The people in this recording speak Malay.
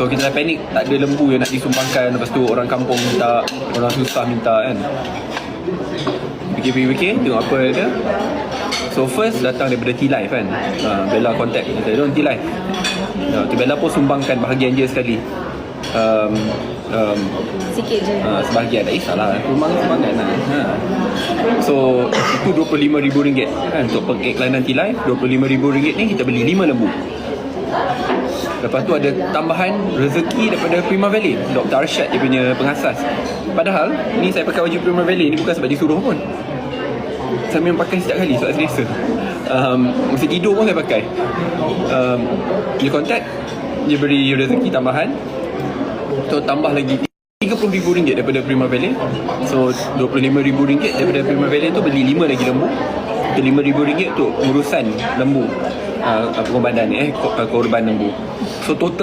So kita dah panik Tak ada lembu yang nak disumbangkan. Lepas tu orang kampung minta Orang susah minta kan? Fikir-fikir Tengok apa dia So first datang daripada T-Life kan? Ha, Bella contact Kita. Don't T-Life. Ha, Bella pun sumbangkan bahagian dia sekali. Um, um, Sikit je. uh, Sebahagian tak kisahlah. Sumbang sumbangan lah. Ha. So itu RM25,000 kan? Untuk pengiklanan T-Life RM25,000 ni kita beli 5 lembu Lepas tu ada tambahan rezeki daripada Prima Valley. Dr. Arshad dia punya pengasas. Padahal ni saya pakai baju Prima Valley ni bukan sebab disuruh pun. Saya memang pakai setiap kali sebab selesa. Um, Masa tidur pun saya pakai. Um, Dia contact Dia beri rezeki tambahan. So tambah lagi RM30,000 daripada Prima Valley. So RM25,000 daripada Prima Valley tu beli 5 lagi lembu. Itu RM5,000 untuk urusan lembu uh, Korban ni eh? Uh, korban lembu So total